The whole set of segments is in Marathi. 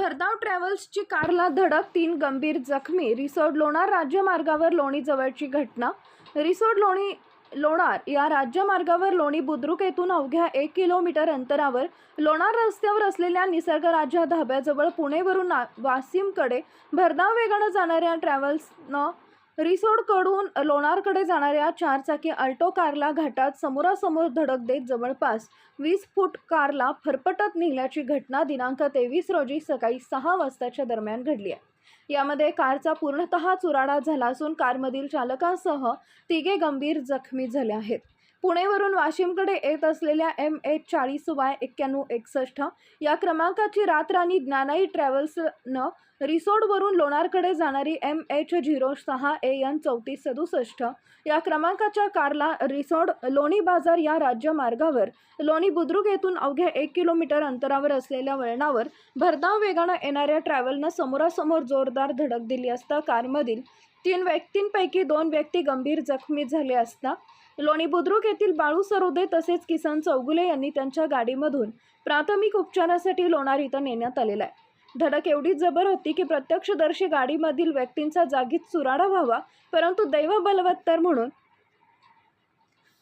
भरधाव ट्रॅव्हल्सची कारला धडक तीन गंभीर जखमी रिसोड लोणार राज्यमार्गावर लोणीजवळची घटना. रिसोड लोणी लोणार या राज्यमार्गावर लोणी बुद्रुक येथून अवघ्या एक किलोमीटर अंतरावर. लोणार रस्त्यावर असलेल्या निसर्गराज्य धाब्याजवळ पुणेवरून वासिमकडे भरधाव वेगानं जाणाऱ्या ट्रॅव्हल्सनं रिसोडकडून लोणारकडे जाणाऱ्या चारचाकी अल्टो कारला घाटात समोरासमोर धडक देत जवळपास वीस फूट कारला फरफटत नेल्याची घटना दिनांक तेवीस रोजी सकाळी सहा वाजताच्या दरम्यान घडली आहे. यामध्ये कारचा पूर्णतः चुराडा झाला असून कारमधील चालकासह तिघे गंभीर जखमी झाले आहेत. पुणेवरून वाशिमकडे येत असलेल्या एम एच चाळीस वाय एक्क्याण्णव एकसष्ट या क्रमांकाची रातराणी ज्ञानाई ट्रॅव्हल्सनं रिसोडवरून लोणारकडे जाणारी एम एच झिरो सहा ए एन चौतीस सदुसष्ट या क्रमांकाच्या कारला रिसोड लोणी बाजार या राज्यमार्गावर लोणी बुद्रुक येथून अवघ्या एक किलोमीटर अंतरावर असलेल्या वळणावर भरधाव वेगानं येणाऱ्या ट्रॅव्हलनं समोरासमोर जोरदार धडक दिली असता कारमधील तीन व्यक्तींपैकी दोन व्यक्ती गंभीर जखमी झाले असता लोणी बुद्रुक येथील बाळू सरोदे तसेच किसन चौगुले यांनी त्यांच्या गाडीमधून प्राथमिक उपचारासाठी लोणार इथं नेण्यात आलेला आहे. धडक एवढी जबर होती की प्रत्यक्षदर्शी गाडीमधील व्यक्तींचा जागीच चुराडा व्हावा परंतु दैव बलवत्तर म्हणून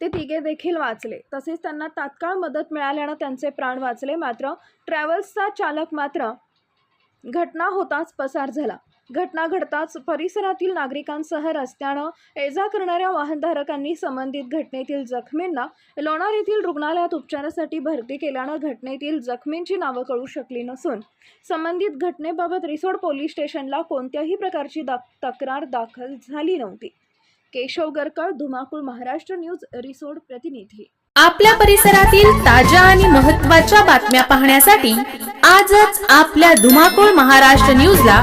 ते तिघे देखील वाचले. तसेच त्यांना तात्काळ मदत मिळाल्यानं त्यांचे प्राण वाचले. मात्र ट्रॅव्हल्सचा चालक मात्र घटना होताच पसार झाला. घटना घडताच परिसरातील नागरिकांसह रस्त्यानं ये जा करणाऱ्या वाहनधारकांनी संबंधित घटनेतील जखमींना लोणार येथील रुग्णालयात उपचारासाठी भरती केल्यानं घटनेतील जखमींची नावं कळू शकली नसून संबंधित घटनेबाबत रिसोड पोलीस स्टेशनला कोणत्याही प्रकारची तक्रार दाखल झाली नव्हती. केशव गरकळ धुमाकूळ महाराष्ट्र न्यूज रिसोड प्रतिनिधी. आपल्या परिसरातील ताज्या आणि महत्त्वाच्या बातम्या पाहण्यासाठी आजच आपल्या धुमाकूळ महाराष्ट्र न्यूजला